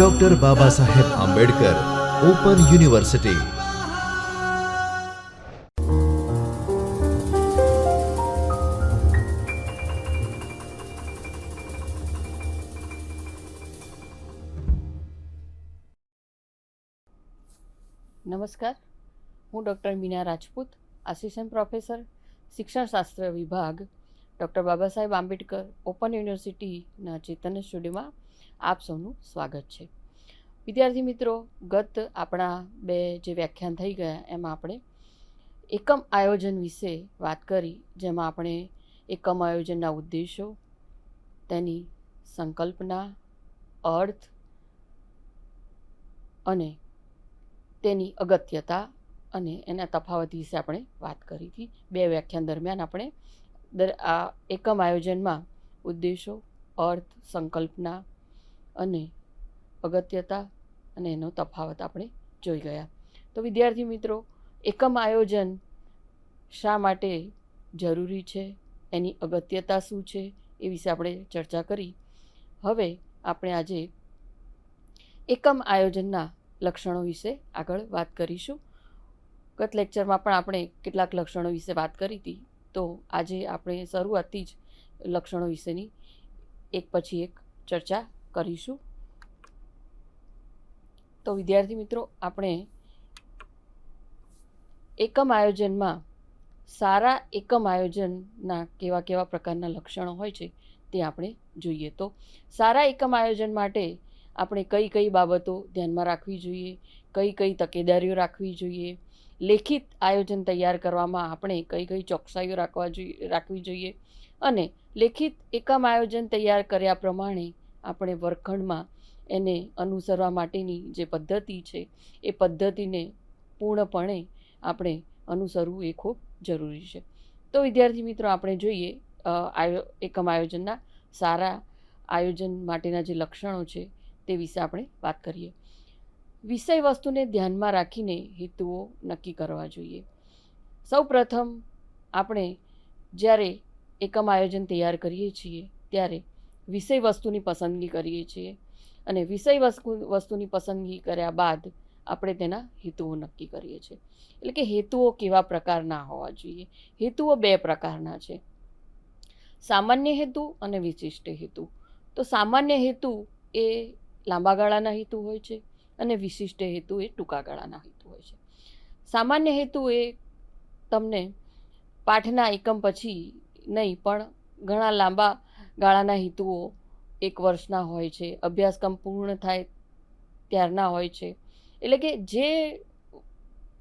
Doctor Baba Saheb Ambedkar open university નમસ્કાર. હું doctor Meena Rajput assistant professor શિક્ષણશાસ્ત્ર વિભાગ ડૉક્ટર બાબા સાહેબ આંબેડકર ઓપન યુનિવર્સિટીના ચેતન સ્ટુડિયોમાં આપ સૌનું સ્વાગત છે. વિદ્યાર્થી મિત્રો, ગત આપણા બે જે વ્યાખ્યાન થઈ ગયા, એમાં આપણે એકમ આયોજન વિશે વાત કરી, જેમાં આપણે એકમ આયોજનના ઉદ્દેશો, તેની સંકલ્પના, અર્થ અને તેની અગત્યતા અને એના તફાવત વિશે આપણે વાત કરી હતી. બે વ્યાખ્યાન દરમિયાન આપણે દર આ એકમ આયોજનમાં ઉદ્દેશો, અર્થ, સંકલ્પના અને અગત્યતા અને એનો તફાવત આપણે જોઈ ગયા. તો વિદ્યાર્થી મિત્રો, એકમ આયોજન શા માટે જરૂરી છે? એની અગત્યતા શું છે? એ વિશે આપણે ચર્ચા કરી. હવે આપણે આજે એકમ આયોજનના લક્ષણો વિશે આગળ વાત કરીશું. ગત લેક્ચરમાં પણ આપણે કેટલાક લક્ષણો વિશે વાત કરી હતી. તો આજે આપણે શરૂઆતથી જ લક્ષણો વિશેની એક પછી એક ચર્ચા કરીશું. તો વિદ્યાર્થી મિત્રો, આપણે એકમ આયોજનમાં સારા એકમ આયોજનના કેવા કેવા પ્રકારના લક્ષણો હોય છે તે આપણે જોઈએ. તો સારા એકમ આયોજન માટે આપણે કઈ કઈ બાબતો ધ્યાનમાં રાખવી જોઈએ, કઈ કઈ તકેદારીઓ રાખવી જોઈએ, લેખિત આયોજન તૈયાર કરવામાં આપણે કઈ કઈ ચોકસાઈઓ રાખવા જોઈએ, રાખવી જોઈએ અને લેખિત એકમ આયોજન તૈયાર કર્યા પ્રમાણે આપણે વર્ગખંડમાં એને અનુસરવા માટેની જે પદ્ધતિ છે, એ પદ્ધતિને પૂર્ણપણે આપણે અનુસરવું એ ખૂબ જરૂરી છે. તો વિદ્યાર્થી મિત્રો, આપણે જોઈએ આયો, એકમ આયોજનના સારા આયોજન માટેના જે લક્ષણો છે તે વિશે આપણે વાત કરીએ. વિષય વસ્તુને ધ્યાનમાં રાખીને હેતુઓ નક્કી કરવા જોઈએ. સૌ પ્રથમ આપણે જ્યારે એકમ આયોજન તૈયાર કરીએ છીએ, ત્યારે વિષય વસ્તુની પસંદગી કરીએ છીએ અને વિષય વસ્તુ, વસ્તુની પસંદગી કર્યા બાદ આપણે તેના હેતુઓ નક્કી કરીએ છીએ. એટલે કે હેતુઓ કેવા પ્રકારના હોવા જોઈએ? હેતુઓ બે પ્રકારના છે. સામાન્ય હેતુ અને વિશિષ્ટ હેતુ. તો સામાન્ય હેતુ એ લાંબા ગાળાના હેતુ હોય છે અને વિશિષ્ટ હેતુ એ ટૂંકા ગાળાના હેતુ હોય છે. સામાન્ય હેતુ એ તમને પાઠના એકમ પછી નહીં, પણ ઘણા લાંબા ગાળાના હેતુઓ એક વર્ષના હોય છે, અભ્યાસક્રમ પૂર્ણ થાય ત્યારના હોય છે. એટલે કે જે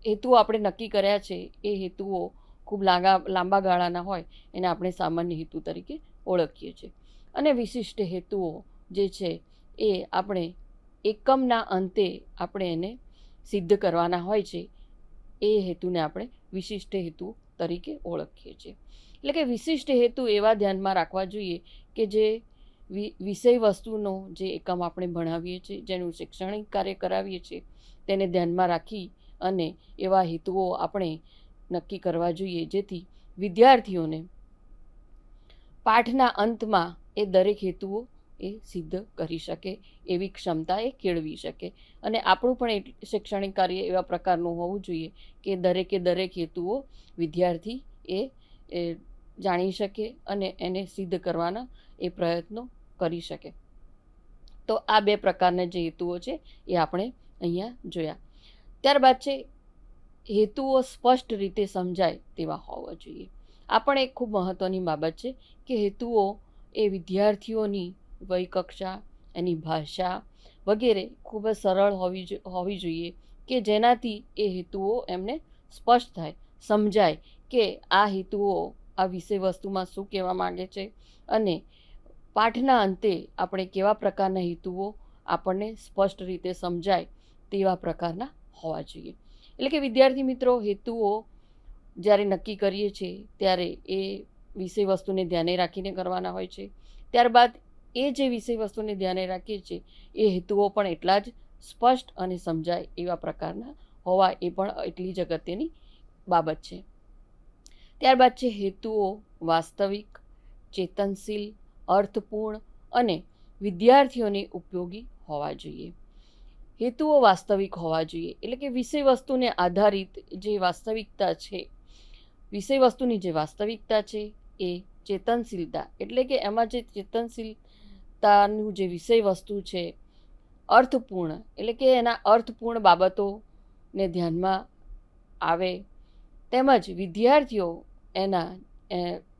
હેતુઓ આપણે નક્કી કર્યા છે, એ હેતુઓ ખૂબ લાંબા લાંબા ગાળાના હોય, એને આપણે સામાન્ય હેતુ તરીકે ઓળખીએ છીએ. અને વિશિષ્ટ હેતુઓ જે છે, એ આપણે એકમના અંતે આપણે એને સિદ્ધ કરવાના હોય છે, એ હેતુને આપણે વિશિષ્ટ હેતુ તરીકે ઓળખીએ છીએ. એટલે કે વિશિષ્ટ હેતુ એવા ધ્યાનમાં રાખવા જોઈએ કે જે વિષય વસ્તુનો જે એકમ આપણે ભણાવીએ છીએ, જેનું શૈક્ષણિક કાર્ય કરાવીએ છીએ, તેને ધ્યાનમાં રાખી અને એવા હેતુઓ આપણે નક્કી કરવા જોઈએ. જેથી વિદ્યાર્થીઓને પાઠના અંતમાં એ દરેક હેતુઓ એ સિદ્ધ કરી શકે, એવી ક્ષમતા એ કેળવી શકે. અને આપણું પણ શૈક્ષણિક કાર્ય એવા પ્રકારનું હોવું જોઈએ કે દરેકે દરેક હેતુઓ વિદ્યાર્થી એ જાણી શકે અને એને સિદ્ધ કરવાના એ પ્રયત્નો કરી શકે. તો આ બે પ્રકારના જે હેતુઓ છે એ આપણે અહીંયા જોયા. ત્યારબાદ છે, હેતુઓ સ્પષ્ટ રીતે સમજાય તેવા હોવા જોઈએ. આ પણ એક ખૂબ મહત્ત્વની બાબત છે કે હેતુઓ એ વિદ્યાર્થીઓની વય કક્ષા એની ભાષા વગેરે ખૂબ જ સરળ હોવી હોવી જોઈએ કે જેનાથી એ હેતુઓ એમને સ્પષ્ટ થાય, સમજાય કે આ હેતુઓ આ વિષય વસ્તુમાં શું કહેવા માંગે છે અને પાઠના અંતે આપણે કેવા પ્રકારના હેતુઓ આપણને સ્પષ્ટ રીતે સમજાય તેવા પ્રકારના હોવા જોઈએ. એટલે કે વિદ્યાર્થી મિત્રો, હેતુઓ જ્યારે નક્કી કરીએ છીએ, ત્યારે એ વિષય વસ્તુને ધ્યાને રાખીને કરવાના હોય છે. ત્યારબાદ એ જે વિષય વસ્તુને ધ્યાને રાખીએ છીએ, એ હેતુઓ પણ એટલા જ સ્પષ્ટ અને સમજાય એવા પ્રકારના હોવા એ પણ એટલી જ અગત્યની બાબત છે. ત્યારબાદ છે હેતુઓ, વાસ્તવિક, ચેતનશીલ, અર્થપૂર્ણ અને વિદ્યાર્થીઓને ઉપયોગી હોવા જોઈએ. હેતુઓ વાસ્તવિક હોવા જોઈએ. એટલે કે વિષય વસ્તુને આધારિત જે વાસ્તવિકતા છે, વિષય વસ્તુની જે વાસ્તવિકતા છે એ ચેતનશીલતા. એટલે કે એમાં જે ચેતનશીલતાનું જે વિષય વસ્તુ છે, અર્થપૂર્ણ. એટલે કે એના અર્થપૂર્ણ બાબતોને ધ્યાનમાં આવે. તેમજ વિદ્યાર્થીઓ એના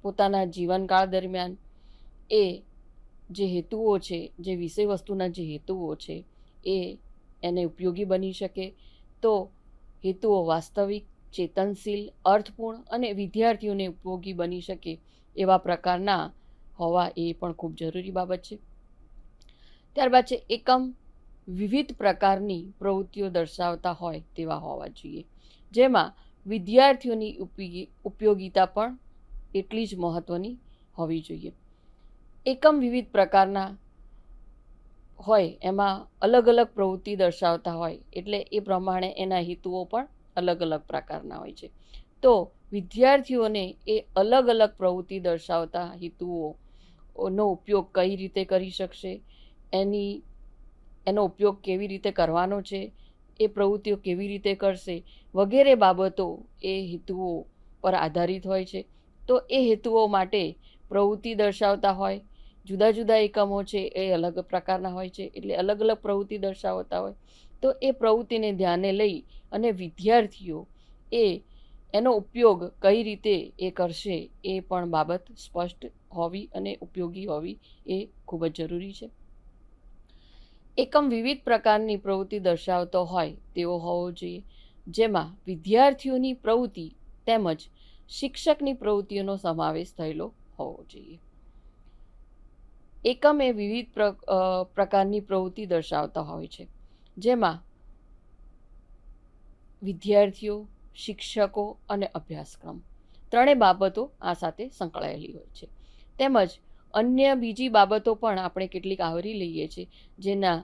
પોતાના જીવનકાળ દરમિયાન એ જે હેતુઓ છે, જે વિષય વસ્તુના જે હેતુઓ છે, એ એને ઉપયોગી બની શકે. તો હેતુઓ વાસ્તવિક, ચેતનશીલ, અર્થપૂર્ણ અને વિદ્યાર્થીઓને ઉપયોગી બની શકે એવા પ્રકારના હોવા એ પણ ખૂબ જરૂરી બાબત છે. ત્યારબાદ છે, એકમ વિવિધ પ્રકારની પ્રવૃત્તિઓ દર્શાવતા હોય તેવા હોવા જોઈએ. જેમાં વિદ્યાર્થીઓની ઉપયોગી, ઉપયોગિતા પણ એટલી જ મહત્ત્વની હોવી જોઈએ. એકમ વિવિધ પ્રકારના હોય, એમાં અલગ અલગ પ્રવૃત્તિ દર્શાવતા હોય, એટલે એ પ્રમાણે એના હેતુઓ પણ અલગ અલગ પ્રકારના હોય છે. તો વિદ્યાર્થીઓને એ અલગ અલગ પ્રવૃત્તિ દર્શાવતા હેતુઓનો ઉપયોગ કઈ રીતે કરી શકશે? એની, એનો ઉપયોગ કેવી રીતે કરવાનો છે? એ પ્રવૃત્તિઓ કેવી રીતે કરશે વગેરે બાબતો એ હેતુઓ પર આધારિત હોય છે. તો એ હેતુઓ માટે પ્રવૃત્તિ દર્શાવતા હોય, જુદા જુદા એકમો છે એ અલગ પ્રકારના હોય છે, એટલે અલગ અલગ પ્રવૃત્તિ દર્શાવતા હોય. તો એ પ્રવૃત્તિને ધ્યાને લઈ અને વિદ્યાર્થીઓ એ એનો ઉપયોગ કઈ રીતે એ કરશે એ પણ બાબત સ્પષ્ટ હોવી અને ઉપયોગી હોવી એ ખૂબ જ જરૂરી છે. એકમ વિવિધ પ્રકારની પ્રવૃત્તિ દર્શાવતો હોય તેવો હોવો જોઈએ. જેમાં વિદ્યાર્થીઓની પ્રવૃત્તિ તેમજ શિક્ષકની પ્રવૃત્તિઓનો સમાવેશ થયેલો હોવો જોઈએ. એકમ એ વિવિધ પ્ર પ્રકારની પ્રવૃત્તિ દર્શાવતા હોય છે. જેમાં વિદ્યાર્થીઓ, શિક્ષકો અને અભ્યાસક્રમ. ત્રણેય બાબતો આ સાથે સંકળાયેલી હોય છે. તેમજ અન્ય બીજી બાબતો પણ આપણે કેટલીક આવરી લઈએ છીએ. જેના,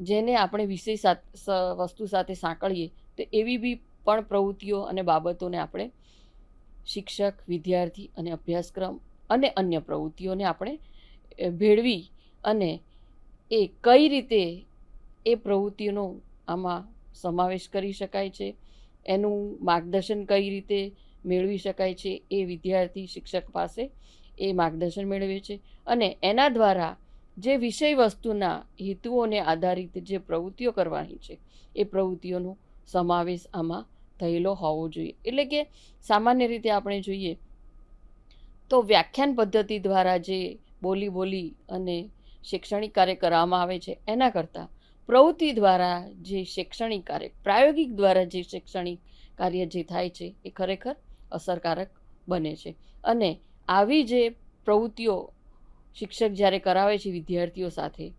જેને આપણે વિષય વસ્તુ સાથે સાંકળીએ, તો એવી બી પણ પ્રવૃત્તિઓ અને બાબતોને આપણે શિક્ષક, વિદ્યાર્થી અને અભ્યાસક્રમ અને અન્ય પ્રવૃત્તિઓને આપણે ભેળવી અને એ કઈ રીતે એ પ્રવૃત્તિઓનો આમાં સમાવેશ કરી શકાય છે, એનું માર્ગદર્શન કઈ રીતે મેળવી શકાય છે એ વિદ્યાર્થી, શિક્ષક પાસે એ માર્ગદર્શન મેળવે છે. અને એના દ્વારા જે વિષય વસ્તુના હેતુઓને આધારિત જે પ્રવૃત્તિઓ કરવાની છે, એ પ્રવૃત્તિઓનો સમાવેશ આમાં થયેલો હોવો જોઈએ. એટલે કે સામાન્ય રીતે આપણે જોઈએ તો વ્યાખ્યાન પદ્ધતિ દ્વારા જે બોલી બોલી અને શૈક્ષણિક કાર્ય કરવામાં આવે છે, એના કરતાં પ્રવૃત્તિ દ્વારા જે શૈક્ષણિક કાર્ય, પ્રાયોગિક દ્વારા જે શૈક્ષણિક કાર્ય જે થાય છે, એ ખરેખર અસરકારક બને છે. અને આવી જે પ્રવૃત્તિઓ શિક્ષક જ્યારે કરાવે છે વિદ્યાર્થીઓ સાથે,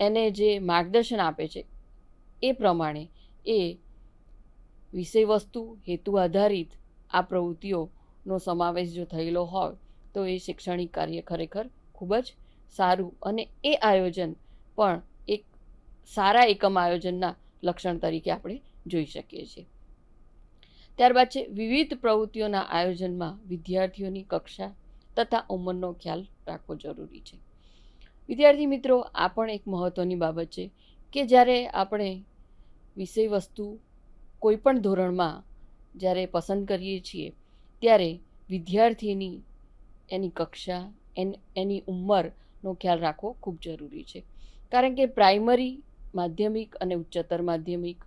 એને જે માર્ગદર્શન આપે છે, એ પ્રમાણે એ વિષય વસ્તુ હેતુ આધારિત આ પ્રવૃત્તિઓનો સમાવેશ જો થયેલો હોય, તો એ શૈક્ષણિક કાર્ય ખરેખર ખૂબ જ સારું અને એ આયોજન પણ એક સારા એકમ આયોજનના લક્ષણ તરીકે આપણે જોઈ શકીએ છીએ. ત્યારબાદ છે વિવિધ પ્રવૃત્તિઓના આયોજનમાં વિદ્યાર્થીઓની કક્ષા તથા ઉંમરનો ખ્યાલ રાખવો જરૂરી છે. વિદ્યાર્થી મિત્રો, આ પણ એક મહત્ત્વની બાબત છે કે જ્યારે આપણે વિષય વસ્તુ કોઈપણ ધોરણમાં જ્યારે પસંદ કરીએ છીએ, ત્યારે વિદ્યાર્થીની એની કક્ષા એન ઉંમરનો ખ્યાલ રાખવો ખૂબ જરૂરી છે. કારણ કે પ્રાઇમરી માધ્યમિક અને ઉચ્ચતર માધ્યમિક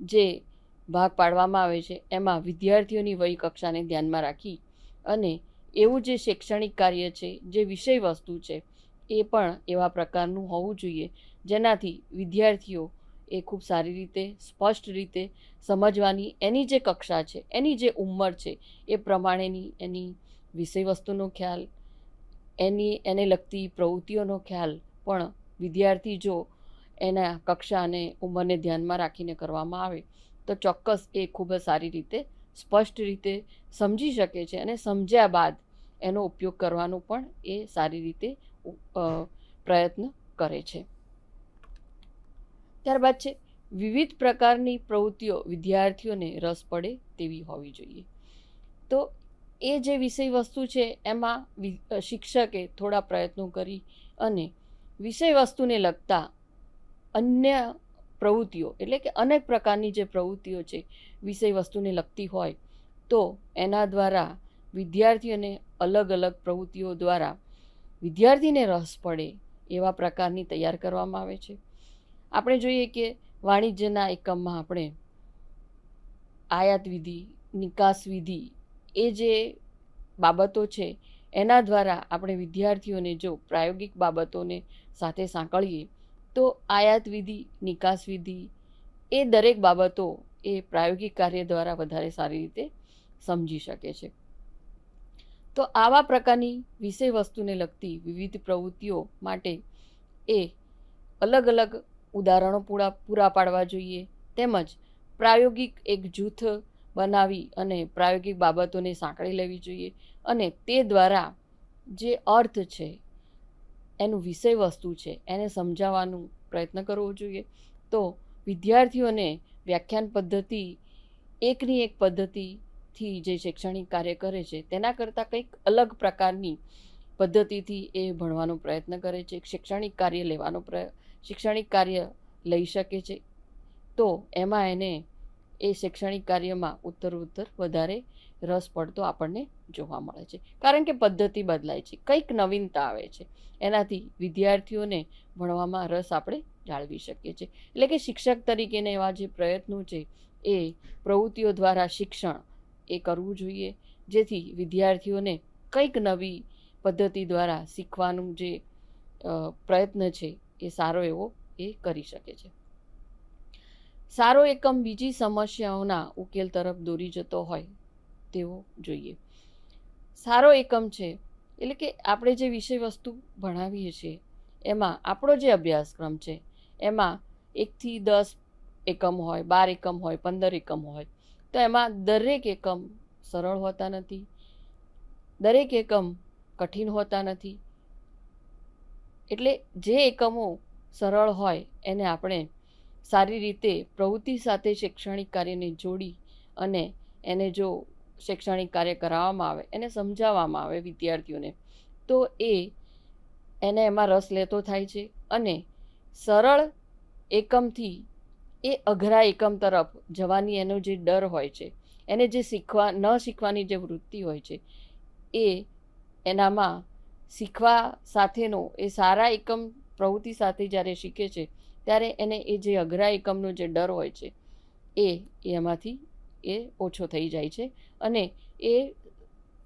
જે ભાગ પાડવામાં આવે છે, એમાં વિદ્યાર્થીઓની વય કક્ષાને ધ્યાનમાં રાખી અને એવું જે શૈક્ષણિક કાર્ય છે, જે વિષય વસ્તુ છે, એ પણ એવા પ્રકારનું હોવું જોઈએ. જેનાથી વિદ્યાર્થીઓ એ ખૂબ સારી રીતે, સ્પષ્ટ રીતે સમજવાની એની જે કક્ષા છે, એની જે ઉંમર છે, એ પ્રમાણેની એની વિષય વસ્તુનો ખ્યાલ, એની, એને લગતી પ્રવૃત્તિઓનો ખ્યાલ પણ વિદ્યાર્થી જો એના કક્ષા અને ઉંમરને ધ્યાનમાં રાખીને કરવામાં આવે તો ચોક્કસ એ ખૂબ જ સારી રીતે, સ્પષ્ટ રીતે સમજી શકે છે અને સમજ્યા બાદ એનો ઉપયોગ કરવાનો પણ એ સારી રીતે પ્રયત્ન કરે છે. ત્યારબાદ છે, વિવિધ પ્રકારની પ્રવૃત્તિઓ વિદ્યાર્થીઓને રસ પડે તેવી હોવી જોઈએ. તો એ જે વિષય વસ્તુ છે એમાં શિક્ષકે થોડા પ્રયત્નો કરી અને વિષય વસ્તુને લગતા અન્ય પ્રવૃત્તિઓ, એટલે કે અનેક પ્રકારની જે પ્રવૃત્તિઓ છે, વિષય વસ્તુને લગતી હોય, તો એના દ્વારા વિદ્યાર્થીઓને અલગ અલગ પ્રવૃત્તિઓ દ્વારા વિદ્યાર્થીને રસ પડે એવા પ્રકારની તૈયાર કરવામાં આવે છે. આપણે જોઈએ કે વાણિજ્યના એકમમાં આપણે આયાત વિધિ નિકાસ વિધિ એ જે બાબતો છે, એના દ્વારા આપણે વિદ્યાર્થીઓને જો પ્રાયોગિક બાબતોને સાથે સાંકળીએ તો આયાત વિધિ, નિકાસ વિધિ એ દરેક બાબતો એ પ્રાયોગિક કાર્ય દ્વારા વધારે સારી રીતે સમજી શકે છે. તો આવા પ્રકારની વિષય વસ્તુને લગતી વિવિધ પ્રવૃત્તિઓ માટે એ અલગ અલગ ઉદાહરણો પૂરા પૂરા પાડવા જોઈએ. તેમજ પ્રાયોગિક એક જૂથ બનાવી અને પ્રાયોગિક બાબતોને સાંકળી લેવી જોઈએ. અને તે દ્વારા જે અર્થ છે એનું વિષય વસ્તુ છે, એને સમજાવવાનું પ્રયત્ન કરવો જોઈએ. તો વિદ્યાર્થીઓને વ્યાખ્યાન પદ્ધતિ, એકની એક પદ્ધતિથી જે શૈક્ષણિક કાર્ય કરે છે, તેના કરતાં કંઈક અલગ પ્રકારની પદ્ધતિથી એ ભણવાનો પ્રયત્ન કરે છે, શૈક્ષણિક કાર્ય લેવાનો પ્ર, શૈક્ષણિક કાર્ય લઈ શકે છે. તો એમાં એને એ શૈક્ષણિક કાર્યમાં ઉત્તર ઉત્તર વધારે રસ પડતો આપણને જોવા મળે છે. કારણ કે પદ્ધતિ બદલાય છે. કંઈક નવીનતા આવે છે. એનાથી વિદ્યાર્થીઓને ભણવામાં રસ આપણે જાળવી શકીએ છીએ. એટલે કે શિક્ષક તરીકેના એવા જે પ્રયત્નો છે એ પ્રવૃત્તિઓ દ્વારા શિક્ષણ એ કરવું જોઈએ. જેથી વિદ્યાર્થીઓને કંઈક નવી પદ્ધતિ દ્વારા શીખવાનું જે પ્રયત્ન છે એ સારો એવો એ કરી શકે છે. સારો એકમ બીજી સમસ્યાઓના ઉકેલ તરફ દોરી જતો હોય તેવો જોઈએ. સારો એકમ છે. એટલે કે આપણે જે વિષય વસ્તુ ભણાવીએ છીએ, એમાં આપણો જે અભ્યાસક્રમ છે, એમાં એકથી દસ એકમ હોય, બાર એકમ હોય, પંદર એકમ હોય, તો એમાં દરેક એકમ સરળ હોતા નથી, દરેક એકમ કઠિન હોતા નથી. એટલે જે એકમો સરળ હોય, એને આપણે સારી રીતે પ્રવૃત્તિ સાથે શૈક્ષણિક કાર્યને જોડી અને એને જો શૈક્ષણિક કાર્ય કરાવવામાં આવે, એને સમજાવવામાં આવે વિદ્યાર્થીઓને. તો એ એને એમાં રસ લેતો થાય છે અને સરળ એકમથી એ અઘરા એકમ તરફ જવાની એનો જે ડર હોય છે, એને જે શીખવા, ન શીખવાની જે વૃત્તિ હોય છે, એ એનામાં શીખવા સાથેનો, એ સારા એકમ પ્રવૃત્તિ સાથે જ્યારે શીખે છે, ત્યારે એને એ જે અઘરા એકમનો જે ડર હોય છે, એ એમાંથી એ ઓછો થઈ જાય છે. અને એ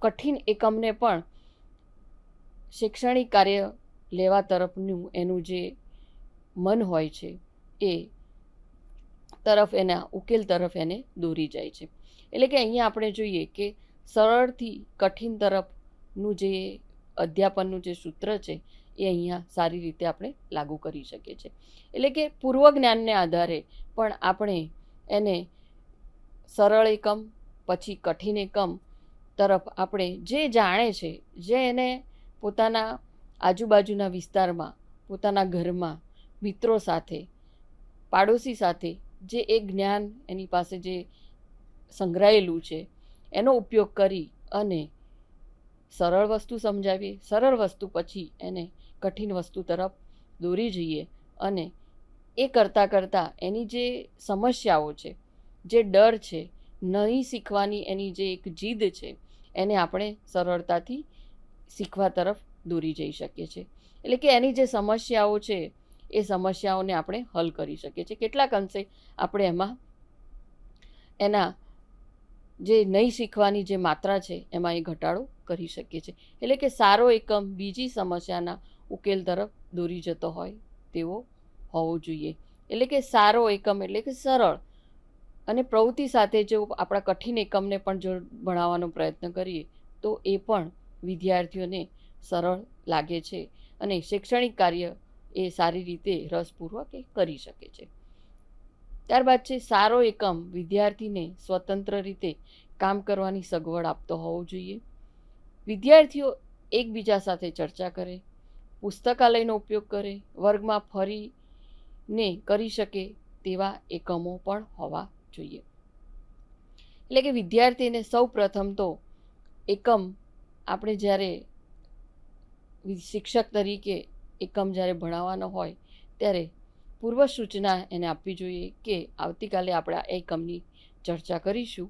કઠિન એકમને પણ શૈક્ષણિક કાર્ય લેવા તરફનું એનું જે મન હોય છે, એ તરફ એના ઉકેલ તરફ એને દોરી જાય છે. એટલે કે અહીંયા આપણે જોઈએ કે સરળથી કઠિન તરફનું જે અધ્યાપનનું જે સૂત્ર છે, એ અહીંયા સારી રીતે આપણે લાગુ કરી શકીએ છીએ. એટલે કે પૂર્વ જ્ઞાનને આધારે પણ આપણે એને સરળ એકમ, પછી કઠિન એકમ તરફ આપણે જે જાણે છે, જે એને પોતાના આજુબાજુના વિસ્તારમાં, પોતાના ઘરમાં, મિત્રો સાથે, પાડોશી સાથે જે એ જ્ઞાન એની પાસે જે સંગ્રહાયેલું છે, એનો ઉપયોગ કરી અને સરળ વસ્તુ સમજાવીએ, સરળ વસ્તુ પછી એને કઠિન વસ્તુ તરફ દોરી જઈએ અને એ કરતાં કરતાં એની જે સમસ્યાઓ છે જે ડર છે, નહીં શીખવાની એની જે એક જીદ છે, એને આપણે સરળતાથી શીખવા તરફ દોરી જઈ શકીએ છીએ. એટલે કે એની જે સમસ્યાઓ છે, એ સમસ્યાઓને આપણે હલ કરી શકીએ છીએ. કેટલાક અંશે આપણે એમાં એના જે નહીં શીખવાની જે માત્રા છે, એમાં એ ઘટાડો કરી શકીએ છીએ. એટલે કે સારો એકમ બીજી સમસ્યાના ઉકેલ તરફ દોરી જતો હોય તેવો હોવો જોઈએ. એટલે કે સારો એકમ એટલે કે સરળ. અને પ્રવૃત્તિ સાથે જો આપણા કઠિન એકમને પણ જો ભણાવવાનો પ્રયત્ન કરીએ, તો એ પણ વિદ્યાર્થીઓને સરળ લાગે છે અને શૈક્ષણિક કાર્ય એ સારી રીતે રસપૂર્વક એ કરી શકે છે. ત્યારબાદ છે, સારો એકમ વિદ્યાર્થીને સ્વતંત્ર રીતે કામ કરવાની સગવડ આપતો હોવો જોઈએ. વિદ્યાર્થીઓ એકબીજા સાથે ચર્ચા કરે, પુસ્તકાલયનો ઉપયોગ કરે, વર્ગમાં ફરીને કરી શકે તેવા એકમો પણ હોવા જોઈએ. એટલે કે વિદ્યાર્થીને સૌ પ્રથમ તો એકમ આપણે જ્યારે શિક્ષક તરીકે એકમ જ્યારે ભણાવવાનો હોય, ત્યારે પૂર્વ સૂચના એને આપવી જોઈએ કે આવતીકાલે આપણે આ એકમની ચર્ચા કરીશું.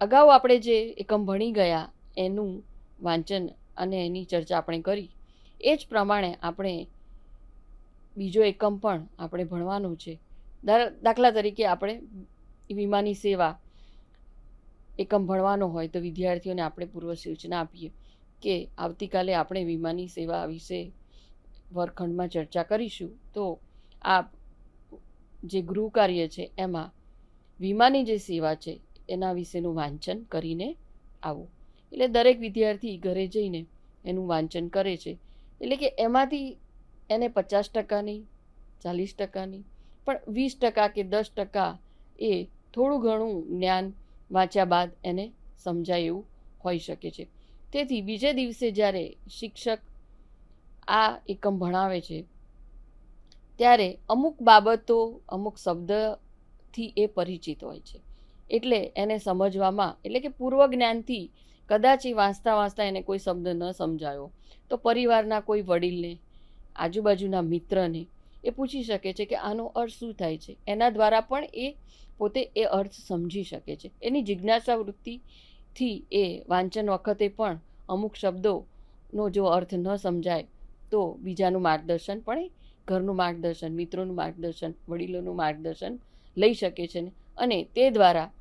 અગાઉ આપણે જે એકમ ભણી ગયા, એનું વાંચન અને એની ચર્ચા આપણે કરી, એ જ પ્રમાણે આપણે બીજો એકમ પણ આપણે ભણવાનું છે. દાખલા તરીકે આપણે વીમાની સેવા એકમ ભણવાનો હોય તો વિદ્યાર્થીઓને આપણે પૂર્વ સૂચના આપીએ કે આવતીકાલે આપણે વીમાની સેવા વિશે વર્ગખંડમાં ચર્ચા કરીશું. તો આ જે ગૃહ કાર્ય છે એમાં વીમાની જે સેવા છે એના વિશેનું વાંચન કરીને આવો. એટલે દરેક વિદ્યાર્થી ઘરે જઈને એનું વાંચન કરે છે. એટલે કે એમાંથી એને પચાસ ટકાની, ચાલીસ ટકાની પણ વીસ ટકા કે દસ ટકા એ થોડું ઘણું જ્ઞાન વાંચ્યા બાદ એને સમજાય એવું હોઈ શકે છે. તેથી બીજે દિવસે જ્યારે શિક્ષક આ એકમ ભણાવે છે, ત્યારે અમુક બાબતો, અમુક શબ્દથી એ પરિચિત હોય છે. એટલે એને સમજવામાં, એટલે કે પૂર્વ જ્ઞાનથી કદાચ એ વાંચતા વાંચતા એને કોઈ શબ્દ ન સમજાયો. તો પરિવારના કોઈ વડીલને, આજુબાજુના મિત્રને એ પૂછી શકે છે કે આનો અર્થ શું થાય છે? એના દ્વારા પણ એ પોતે એ અર્થ સમજી શકે છે. એની જિજ્ઞાસા વૃત્તિથી એ વાંચન વખતે પણ અમુક શબ્દોનો જો અર્થ ન સમજાય તો બીજાનું માર્ગદર્શન પણ ઘરનું માર્ગદર્શન, મિત્રોનું માર્ગદર્શન, વડીલોનું માર્ગદર્શન લઈ શકે છે ને. અને તે દ્વારા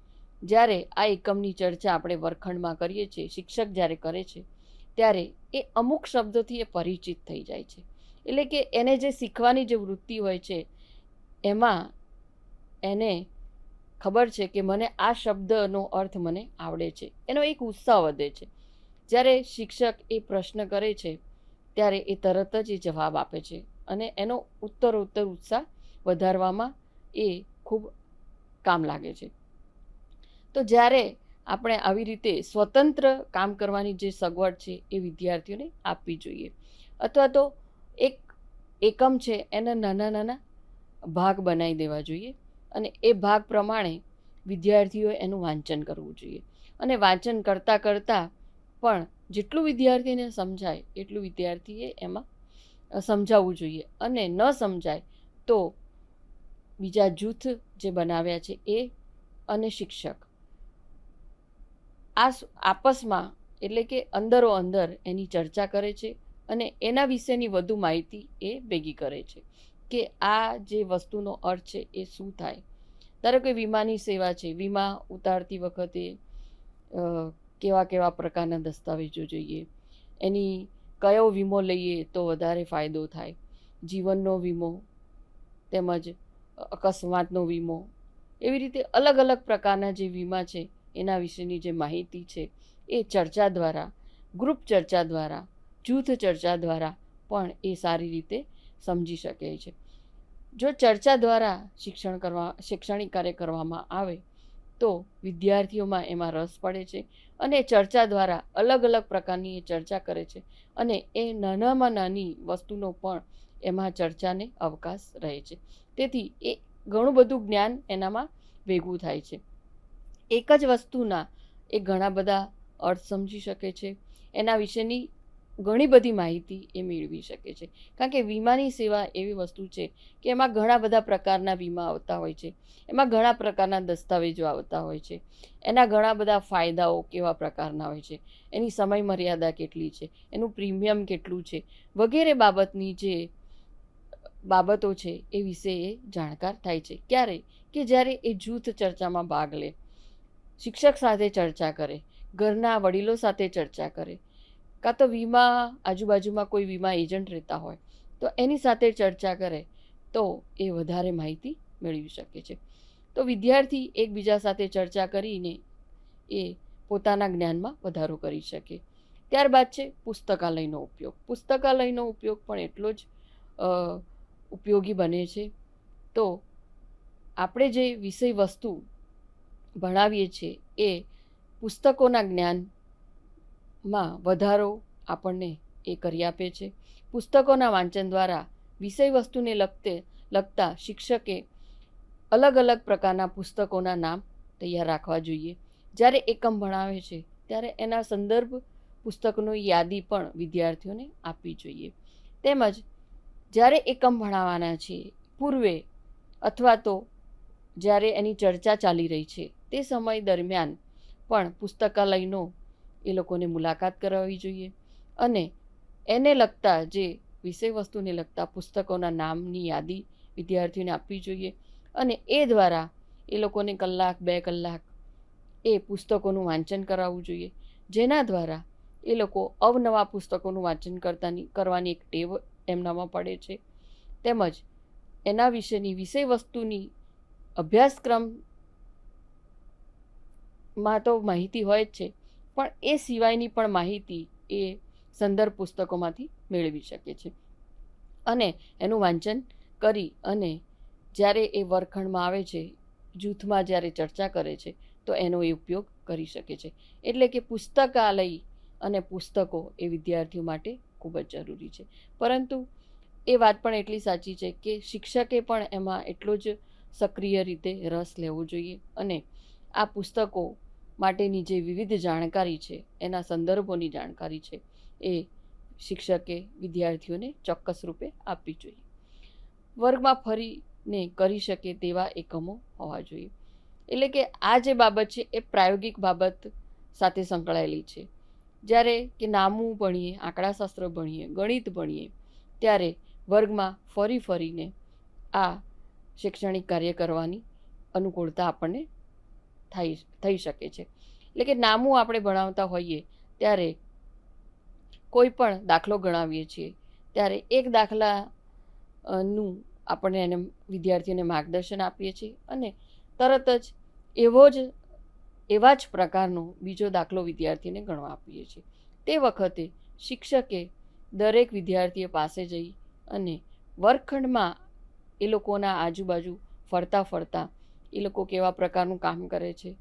જ્યારે આ એકમની ચર્ચા આપણે વર્ગખંડમાં કરીએ છીએ, શિક્ષક જ્યારે કરે છે, ત્યારે એ અમુક શબ્દોથી એ પરિચિત થઈ જાય છે. એટલે કે એને જે શીખવાની જે વૃત્તિ હોય છે, એમાં એને ખબર છે કે મને આ શબ્દનો અર્થ મને આવડે છે. એનો એક ઉત્સાહ વધે છે. જ્યારે શિક્ષક એ પ્રશ્ન કરે છે, ત્યારે એ તરત જ એ જવાબ આપે છે અને એનો ઉત્તરોત્તર ઉત્સાહ વધારવામાં એ ખૂબ કામ લાગે છે. તો જ્યારે આપણે આવી રીતે સ્વતંત્ર કામ કરવાની જે સગવડ છે એ વિદ્યાર્થીઓને આપવી જોઈએ, અથવા તો એક એકમ છે, એના નાના નાના ભાગ બનાવી દેવા જોઈએ અને એ ભાગ પ્રમાણે વિદ્યાર્થીઓએ એનું વાંચન કરવું જોઈએ. અને વાંચન કરતાં કરતાં પણ જેટલું વિદ્યાર્થીને સમજાય, એટલું વિદ્યાર્થીએ એમાં સમજાવવું જોઈએ. અને ન સમજાય તો બીજા જૂથ જે બનાવ્યા છે એ અને શિક્ષક. આ આપસમાં એટલે કે અંદરો અંદર એની ચર્ચા કરે છે અને એના વિશેની વધુ માહિતી એ ભેગી કરે છે કે આ જે વસ્તુનો અર્થ છે એ શું થાય. ધારો કે વીમાની સેવા છે, વીમા ઉતારતી વખતે કેવા કેવા પ્રકારના દસ્તાવેજો જોઈએ, એની કયો વીમો લઈએ તો વધારે ફાયદો થાય, જીવનનો વીમો, તેમજ અકસ્માતનો વીમો, એવી રીતે અલગ અલગ પ્રકારના જે વીમા છે એના વિશેની જે માહિતી છે એ ચર્ચા દ્વારા, ગ્રુપ ચર્ચા દ્વારા જૂથ ચર્ચા દ્વારા પણ એ સારી રીતે સમજી શકે છે. જો ચર્ચા દ્વારા શિક્ષણ કરવા, શૈક્ષણિક કાર્ય કરવામાં આવે, તો વિદ્યાર્થીઓમાં એમાં રસ પડે છે અને ચર્ચા દ્વારા અલગ અલગ પ્રકારની એ ચર્ચા કરે છે અને એ નાનામાં નાની વસ્તુનો પણ એમાં ચર્ચાને અવકાશ રહે છે. તેથી એ ઘણું બધું જ્ઞાન એનામાં ભેગું થાય છે. એક જ વસ્તુના એ ઘણા બધા અર્થ સમજી શકે છે. એના વિશેની ઘણી બધી માહિતી એ મેળવી શકે છે. કારણ કે વીમાની સેવા એવી વસ્તુ છે કે એમાં ઘણા બધા પ્રકારના વીમા આવતા હોય છે. એમાં ઘણા પ્રકારના દસ્તાવેજો આવતા હોય છે. એના ઘણા બધા ફાયદાઓ કેવા પ્રકારના હોય છે. એની સમય મર્યાદા કેટલી છે. એનું પ્રીમિયમ કેટલું છે. વગેરે બાબતની જે બાબતો છે એ વિશે એ જાણકાર થાય છે. ક્યારે? કે જ્યારે એ જૂથ ચર્ચામાં ભાગ લે. શિક્ષક સાથે ચર્ચા કરે. ઘરના વડીલો સાથે ચર્ચા કરે. કાં તો વીમા આજુબાજુમાં કોઈ વીમા એજન્ટ રહેતા હોય, તો એની સાથે ચર્ચા કરે, તો એ વધારે માહિતી મેળવી શકે છે. તો વિદ્યાર્થી એકબીજા સાથે ચર્ચા કરીને એ પોતાના જ્ઞાનમાં વધારો કરી શકે. ત્યારબાદ છે પુસ્તકાલયનો ઉપયોગ. પુસ્તકાલયનો ઉપયોગ પણ એટલો જ ઉપયોગી બને છે. તો આપણે જે વિષય વસ્તુ ભણાવીએ છીએ એ પુસ્તકોના જ્ઞાનમાં વધારો આપણને એ કરી આપે છે. પુસ્તકોના વાંચન દ્વારા વિષય વસ્તુને લગતે, લગતા શિક્ષકે અલગ અલગ પ્રકારના પુસ્તકોના નામ તૈયાર રાખવા જોઈએ. જ્યારે એકમ ભણાવે છે, ત્યારે એના સંદર્ભ પુસ્તકની યાદી પણ વિદ્યાર્થીઓને આપવી જોઈએ. તેમજ જ્યારે એકમ ભણાવવાના છે, પૂર્વે અથવા તો જ્યારે એની ચર્ચા ચાલી રહી છે, તે સમય દરમિયાન પણ પુસ્તકાલયનો એ લોકોને મુલાકાત કરાવવી જોઈએ. અને એને લગતા જે વિષય વસ્તુને લગતા પુસ્તકોના નામની યાદી વિદ્યાર્થીઓને આપવી જોઈએ. અને એ દ્વારા એ લોકોને કલાક, બે કલાક એ પુસ્તકોનું વાંચન કરાવવું જોઈએ. જેના દ્વારા એ લોકો અવનવા પુસ્તકોનું વાંચન કરતાની, કરવાની એક ટેવ એમનામાં પડે છે. તેમજ એના વિશેની વિષય વસ્તુની અભ્યાસક્રમમાં તો માહિતી હોય જ છે. પણ એ સિવાયની પણ માહિતી એ સંદર્ભ પુસ્તકોમાંથી મેળવી શકે છે. અને એનું વાંચન કરી અને જ્યારે એ વર્ગખંડમાં આવે છે, જૂથમાં જ્યારે ચર્ચા કરે છે, તો એનો એ ઉપયોગ કરી શકે છે. એટલે કે પુસ્તકાલય અને પુસ્તકો એ વિદ્યાર્થીઓ માટે ખૂબ જ જરૂરી છે. પરંતુ એ વાત પણ એટલી સાચી છે કે શિક્ષકે પણ એમાં એટલો જ સક્રિય રીતે રસ લેવો જોઈએ અને આ પુસ્તકો માટેની જે વિવિધ જાણકારી છે, એના સંદર્ભોની જાણકારી છે, એ શિક્ષકે વિદ્યાર્થીઓને ચોક્કસ રૂપે આપવી જોઈએ. વર્ગમાં ફરીને કરી શકે તેવા એકમો હોવા જોઈએ. એટલે કે આ જે બાબત છે, એ પ્રાયોગિક બાબત સાથે સંકળાયેલી છે. જ્યારે કે નામું ભણીએ, આંકડાશાસ્ત્ર ભણીએ, ગણિત ભણીએ, ત્યારે વર્ગમાં ફરી ફરીને આ શૈક્ષણિક કાર્ય કરવાની અનુકૂળતા આપણને થઈ થઈ શકે છે. એટલે કે નામું આપણે ભણાવતા હોઈએ, ત્યારે કોઈ પણ દાખલો ગણાવીએ છીએ, ત્યારે એક દાખલાનું આપણે એને વિદ્યાર્થીઓને માર્ગદર્શન આપીએ છીએ અને તરત જ એવો જ, એવા જ પ્રકારનો બીજો દાખલો વિદ્યાર્થીને ગણવા આપીએ છીએ. તે વખતે શિક્ષકે દરેક વિદ્યાર્થીઓ પાસે જઈ અને વર્ગખંડમાં એ લોકોના આજુબાજુ ફરતા ફરતા એ લોકો કેવા પ્રકારનું કામ કરે છે?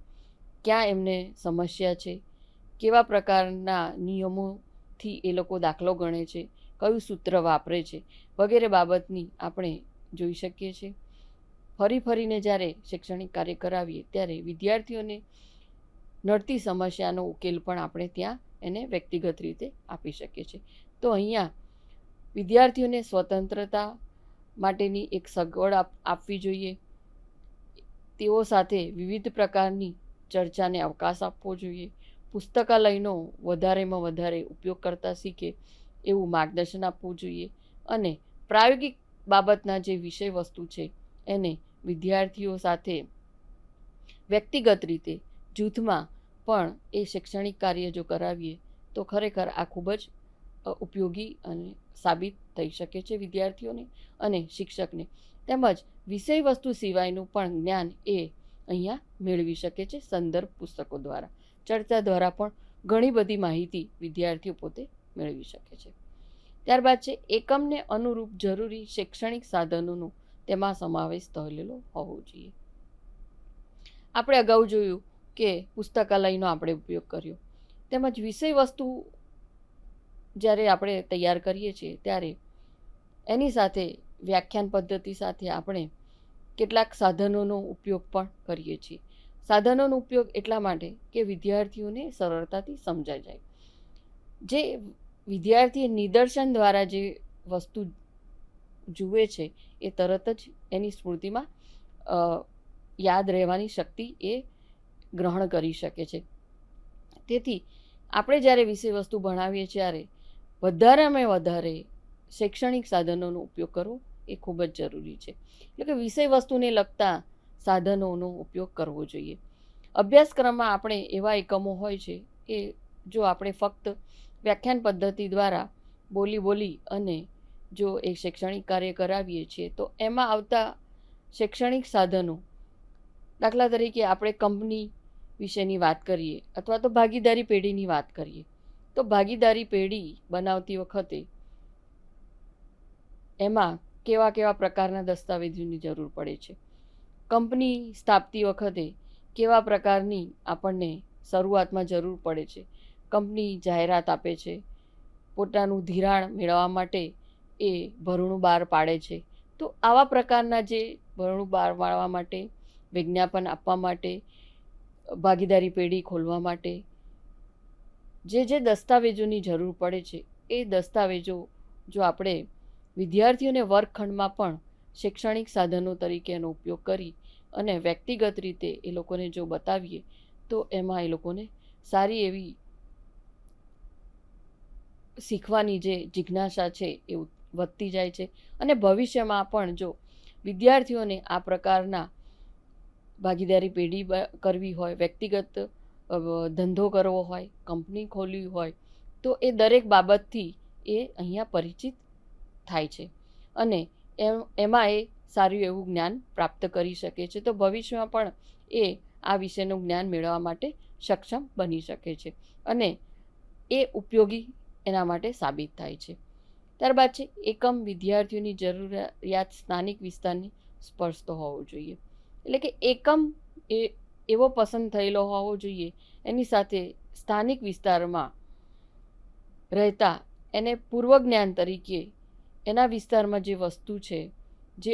ક્યાં એમને સમસ્યા છે? કેવા પ્રકારના નિયમોથી એ લોકો દાખલો ગણે છે? કયું સૂત્ર વાપરે છે? વગેરે બાબતની આપણે જોઈ શકીએ છીએ. ફરી ફરીને જ્યારે શૈક્ષણિક કાર્ય કરાવીએ ત્યારે વિદ્યાર્થીઓને નડતી સમસ્યાનો ઉકેલ પણ આપણે ત્યાં એને વ્યક્તિગત રીતે આપી શકીએ છીએ. તો અહીંયા વિદ્યાર્થીઓને સ્વતંત્રતા માટેની એક સગવડ આપ આપવી જોઈએ. તેઓ સાથે વિવિધ પ્રકારની ચર્ચાને અવકાશ આપવો જોઈએ. પુસ્તકાલયનો વધારેમાં વધારે ઉપયોગ કરતા શીખે એવું માર્ગદર્શન આપવું જોઈએ અને પ્રાયોગિક બાબતના જે વિષય વસ્તુ છે એને વિદ્યાર્થીઓ સાથે વ્યક્તિગત રીતે જૂથમાં પણ એ શૈક્ષણિક કાર્ય જો કરાવીએ તો ખરેખર આ ખૂબ જ ઉપયોગી અને સાબિત થઈ શકે છે વિદ્યાર્થીઓને અને શિક્ષકને. તેમજ વિષય વસ્તુ સિવાયનું પણ જ્ઞાન એ અહીંયા મેળવી શકે છે સંદર્ભ પુસ્તકો દ્વારા. ચર્ચા દ્વારા પણ ઘણી બધી માહિતી વિદ્યાર્થીઓ પોતે મેળવી શકે છે. ત્યારબાદ છે, એકમને અનુરૂપ જરૂરી શૈક્ષણિક સાધનોનો તેમાં સમાવેશ થયેલો હોવો જોઈએ. આપણે અગાઉ જોયું કે પુસ્તકાલયનો આપણે ઉપયોગ કર્યો. તેમજ વિષય વસ્તુ જ્યારે આપણે તૈયાર કરીએ છીએ ત્યારે એની સાથે વ્યાખ્યાન પદ્ધતિ સાથે આપણે કેટલાક સાધનોનો ઉપયોગ પણ કરીએ છીએ. સાધનોનો ઉપયોગ એટલા માટે કે વિદ્યાર્થીઓને સરળતાથી સમજાઈ જાય. જે વિદ્યાર્થી નિદર્શન દ્વારા જે વસ્તુ જુએ છે, એ તરત જ એની સ્મૃતિમાં યાદ રહેવાની શક્તિ એ ગ્રહણ કરી શકે છે. તેથી આપણે જ્યારે વિષય વસ્તુ ભણાવીએ, ત્યારે વધારેમાં વધારે શૈક્ષણિક સાધનોનો ઉપયોગ કરવો એ ખૂબ જ જરૂરી છે. એટલે કે વિષય વસ્તુને લગતા સાધનોનો ઉપયોગ કરવો જોઈએ. અભ્યાસક્રમમાં આપણે એવા એકમો હોય છે કે જો આપણે ફક્ત વ્યાખ્યાન પદ્ધતિ દ્વારા બોલી બોલી અને જો એ શૈક્ષણિક કાર્ય કરાવીએ છીએ, તો એમાં આવતા શૈક્ષણિક સાધનો દાખલા તરીકે આપણે કંપની વિશેની વાત કરીએ અથવા તો ભાગીદારી પેઢીની વાત કરીએ, તો ભાગીદારી પેઢી બનાવતી વખતે એમાં કેવા કેવા પ્રકારના દસ્તાવેજોની જરૂર પડે છે? કંપની સ્થાપતી વખતે કેવા પ્રકારની આપણને શરૂઆતમાં જરૂર પડે છે? કંપની જાહેરાત આપે છે? પોતાનું ધિરાણ મેળવવા માટે એ ભરણું બહાર પાડે છે? તો આવા પ્રકારના જે ભરણું બહાર પાડવા માટે, વિજ્ઞાપન આપવા માટે, ભાગીદારી પેઢી ખોલવા માટે જે જે દસ્તાવેજોની જરૂર પડે છે, એ દસ્તાવેજો જો આપણે વિદ્યાર્થીઓને વર્ગખંડમાં પણ શૈક્ષણિક સાધનો તરીકે એનો ઉપયોગ કરી અને વ્યક્તિગત રીતે એ લોકોને જો બતાવીએ, તો એમાં એ લોકોને સારી એવી શીખવાની જે જિજ્ઞાસા છે એ વધતી જાય છે. અને ભવિષ્યમાં પણ જો વિદ્યાર્થીઓને આ પ્રકારના ભાગીદારી પેઢી કરવી હોય, વ્યક્તિગત ધંધો કરવો હોય, કંપની ખોલવી હોય, તો એ દરેક બાબતથી એ અહીંયા પરિચિત થાય છે. અને એમ, એમાં એ સારું એવું જ્ઞાન પ્રાપ્ત કરી શકે છે. તો ભવિષ્યમાં પણ એ આ વિષયનું જ્ઞાન મેળવવા માટે સક્ષમ બની શકે છે. અને એ ઉપયોગી એના માટે સાબિત થાય છે. ત્યારબાદ છે, એકમ વિદ્યાર્થીઓની જરૂરિયાત સ્થાનિક વિસ્તારની સ્પર્શતો હોવો જોઈએ. એટલે કે એકમ એ, એવો પસંદ થયેલો હોવો જોઈએ, એની સાથે સ્થાનિક વિસ્તારમાં રહેતા એને પૂર્વ જ્ઞાન તરીકે એના વિસ્તારમાં જે વસ્તુ છે, જે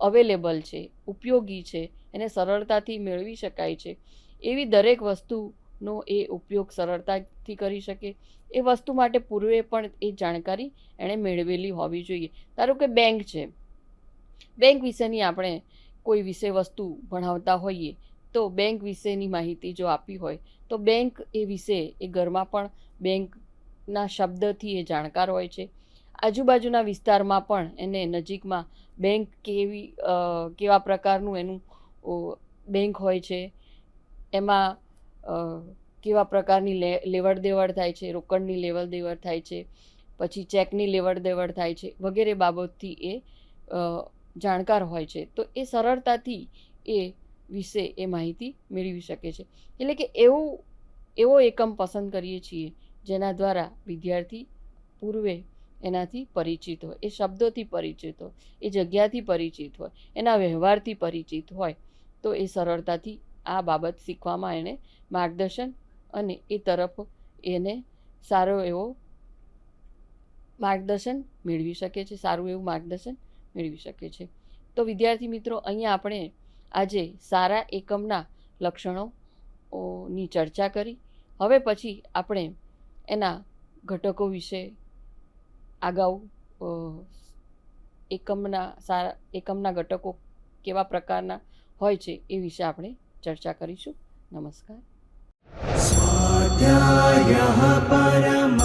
અવેલેબલ છે, ઉપયોગી છે, એને સરળતાથી મેળવી શકાય છે. એવી દરેક વસ્તુનો એ ઉપયોગ સરળતાથી કરી શકે. એ વસ્તુ માટે પૂર્વે પણ એ જાણકારી એણે મેળવેલી હોવી જોઈએ. ધારો કે બેંક છે. બેંક વિશેની આપણે કોઈ વિષય વસ્તુ ભણાવતા હોઈએ, તો બેંક વિશેની માહિતી જો આપી હોય, તો બેંક એ વિશે એ ઘરમાં પણ બેંકના શબ્દથી એ જાણકાર હોય છે. આજુબાજુના વિસ્તારમાં પણ એને નજીકમાં બેંક કેવી કેવા પ્રકારનું એનું બેંક હોય છે, એમાં કેવા પ્રકારની લેવડ દેવડ થાય છે, રોકડની લેવડ દેવડ થાય છે, પછી ચેકની લેવડ દેવડ થાય છે, વગેરે બાબતથી એ જાણકાર હોય છે. તો એ સરળતાથી એ વિશે એ માહિતી મેળવી શકે છે. એટલે કે એવું, એવો એકમ પસંદ કરીએ છીએ જેના દ્વારા વિદ્યાર્થી પૂર્વે એનાથી પરિચિત હોય, એ શબ્દોથી પરિચિત હોય, એ જગ્યાથી પરિચિત હોય, એના વ્યવહારથી પરિચિત હોય, તો એ સરળતાથી આ બાબત શીખવામાં એને માર્ગદર્શન અને એ તરફ એને સારો એવો માર્ગદર્શન મેળવી શકે છે, સારું એવું માર્ગદર્શન મેળવી શકે છે. તો વિદ્યાર્થી મિત્રો, અહીંયા આપણે આજે સારા એકમના લક્ષણો ની ચર્ચા કરી. હવે પછી આપણે એના ઘટકો વિશે આગાઉ એકમના સારા, એકમના ઘટકો કેવા પ્રકારના હોય છે એ વિશે આપણે ચર્ચા કરીશું. નમસ્કાર. સ્વાધ્યાય પરમં